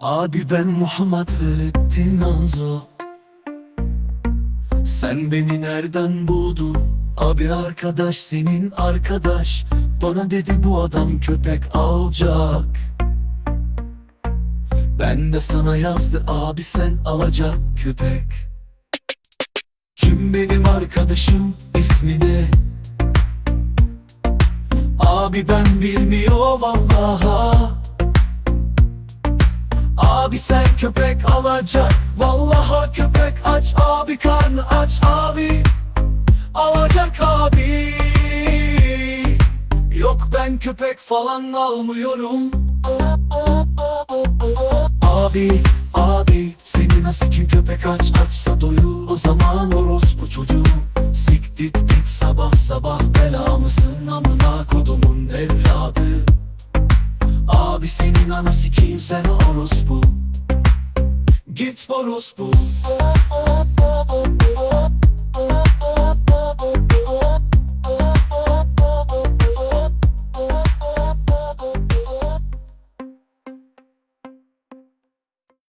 Abi ben Muhammed Velettin Nazo Sen beni nereden buldun? Abi arkadaş senin arkadaş. Bana dedi bu adam köpek alacak. Ben de sana yazdı abi sen alacak köpek. Kim benim arkadaşım ismi ne? Abi ben bilmiyor vallaha Abi sen köpek alacak. Vallaha köpek aç. Abi karnı aç abi. Alacak abi. Yok ben köpek falan almıyorum. Abi abi Seni nasıl kim köpek aç açsa doyur O zaman orospu çocuğu. Siktit git sabah sabah bela mısın amına kodumun evladı. Abi senin ana sikeyim sen orospu Gitz Boruspo. Oh, oh.